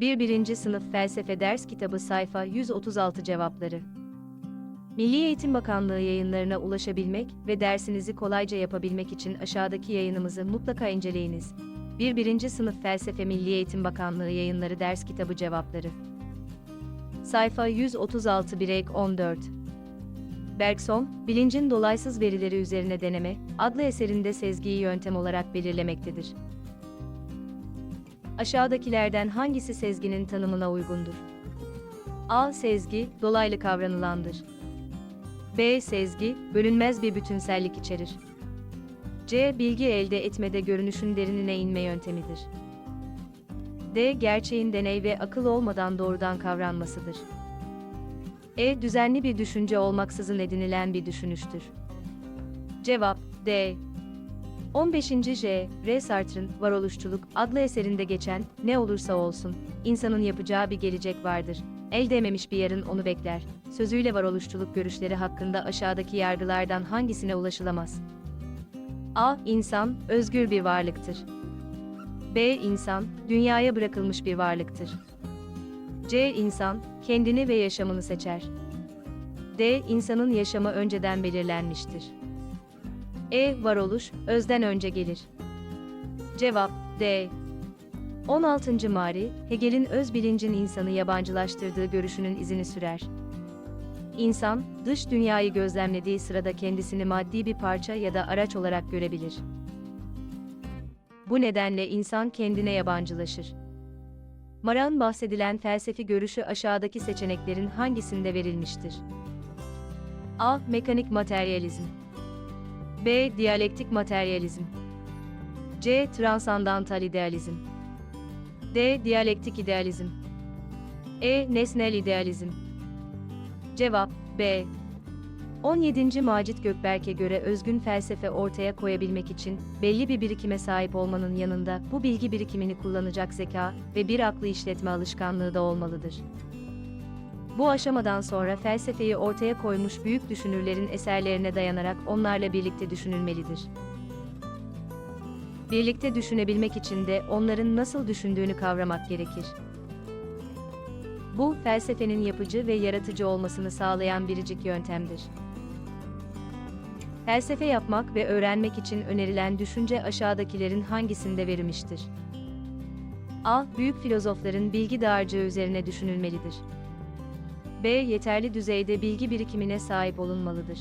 1. 1. Sınıf Felsefe Ders Kitabı Sayfa 136 Cevapları Milli Eğitim Bakanlığı yayınlarına ulaşabilmek ve dersinizi kolayca yapabilmek için aşağıdaki yayınımızı mutlaka inceleyiniz. 1. 1. Sınıf Felsefe Milli Eğitim Bakanlığı Yayınları Ders Kitabı Cevapları Sayfa 136 Birek 14 Bergson, Bilincin Dolaysız Verileri Üzerine Deneme, adlı eserinde sezgiyi yöntem olarak belirlemektedir. Aşağıdakilerden hangisi sezginin tanımına uygundur? A. Sezgi, dolaylı kavranılandır. B. Sezgi, bölünmez bir bütünsellik içerir. C. Bilgi elde etmede görünüşün derinine inme yöntemidir. D. Gerçeğin deney ve akıl olmadan doğrudan kavranmasıdır. E. Düzenli bir düşünce olmaksızın edinilen bir düşünüştür. Cevap D. 15. J. R. Sartre'ın Varoluşçuluk adlı eserinde geçen ne olursa olsun insanın yapacağı bir gelecek vardır. El değmemiş bir yarın onu bekler. Sözüyle varoluşçuluk görüşleri hakkında aşağıdaki yargılardan hangisine ulaşılamaz? A. İnsan özgür bir varlıktır. B. İnsan dünyaya bırakılmış bir varlıktır. C. İnsan kendini ve yaşamını seçer. D. İnsanın yaşamı önceden belirlenmiştir. E. Varoluş, özden önce gelir. Cevap D. 16. Mari, Hegel'in öz bilincin insanı yabancılaştırdığı görüşünün izini sürer. İnsan, dış dünyayı gözlemlediği sırada kendisini maddi bir parça ya da araç olarak görebilir. Bu nedenle insan kendine yabancılaşır. Maran bahsedilen felsefi görüşü aşağıdaki seçeneklerin hangisinde verilmiştir? A. Mekanik materyalizm B. Diyalektik materyalizm C. Transandantal idealizm D. Diyalektik idealizm E. Nesnel idealizm Cevap B. 17. Macit Gökberk'e göre özgün felsefe ortaya koyabilmek için belli bir birikime sahip olmanın yanında bu bilgi birikimini kullanacak zeka ve bir aklı işletme alışkanlığı da olmalıdır. Bu aşamadan sonra felsefeyi ortaya koymuş büyük düşünürlerin eserlerine dayanarak onlarla birlikte düşünülmelidir. Birlikte düşünebilmek için de onların nasıl düşündüğünü kavramak gerekir. Bu, felsefenin yapıcı ve yaratıcı olmasını sağlayan biricik yöntemdir. Felsefe yapmak ve öğrenmek için önerilen düşünce aşağıdakilerin hangisinde verilmiştir? A. Büyük filozofların bilgi dağarcığı üzerine düşünülmelidir. B. Yeterli düzeyde bilgi birikimine sahip olunmalıdır.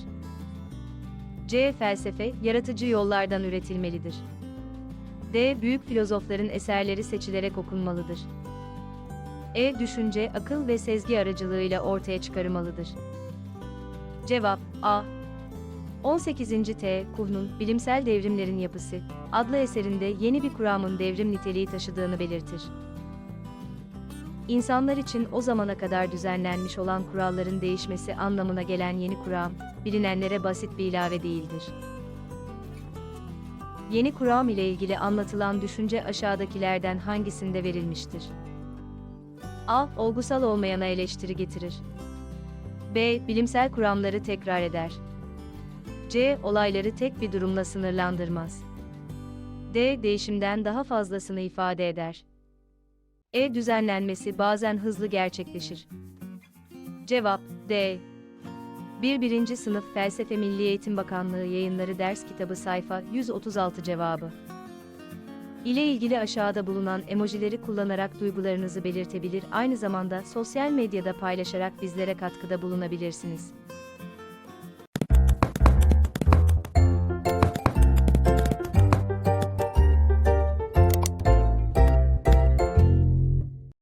C. Felsefe, yaratıcı yollardan üretilmelidir. D. Büyük filozofların eserleri seçilerek okunmalıdır. E. Düşünce, akıl ve sezgi aracılığıyla ortaya çıkarılmalıdır. Cevap A. 18. T. Kuhn'un Bilimsel Devrimlerin Yapısı adlı eserinde yeni bir kuramın devrim niteliği taşıdığını belirtir. İnsanlar için o zamana kadar düzenlenmiş olan kuralların değişmesi anlamına gelen yeni kuram, bilinenlere basit bir ilave değildir. Yeni kuram ile ilgili anlatılan düşünce aşağıdakilerden hangisinde verilmiştir? A. Olgusal olmayana eleştiri getirir. B. Bilimsel kuramları tekrar eder. C. Olayları tek bir durumla sınırlandırmaz. D. Değişimden daha fazlasını ifade eder. E. Düzenlenmesi bazen hızlı gerçekleşir. Cevap D. 1. 1. Sınıf Felsefe Milli Eğitim Bakanlığı Yayınları Ders Kitabı Sayfa 136 Cevabı ile ilgili aşağıda bulunan emojileri kullanarak duygularınızı belirtebilir, aynı zamanda sosyal medyada paylaşarak bizlere katkıda bulunabilirsiniz.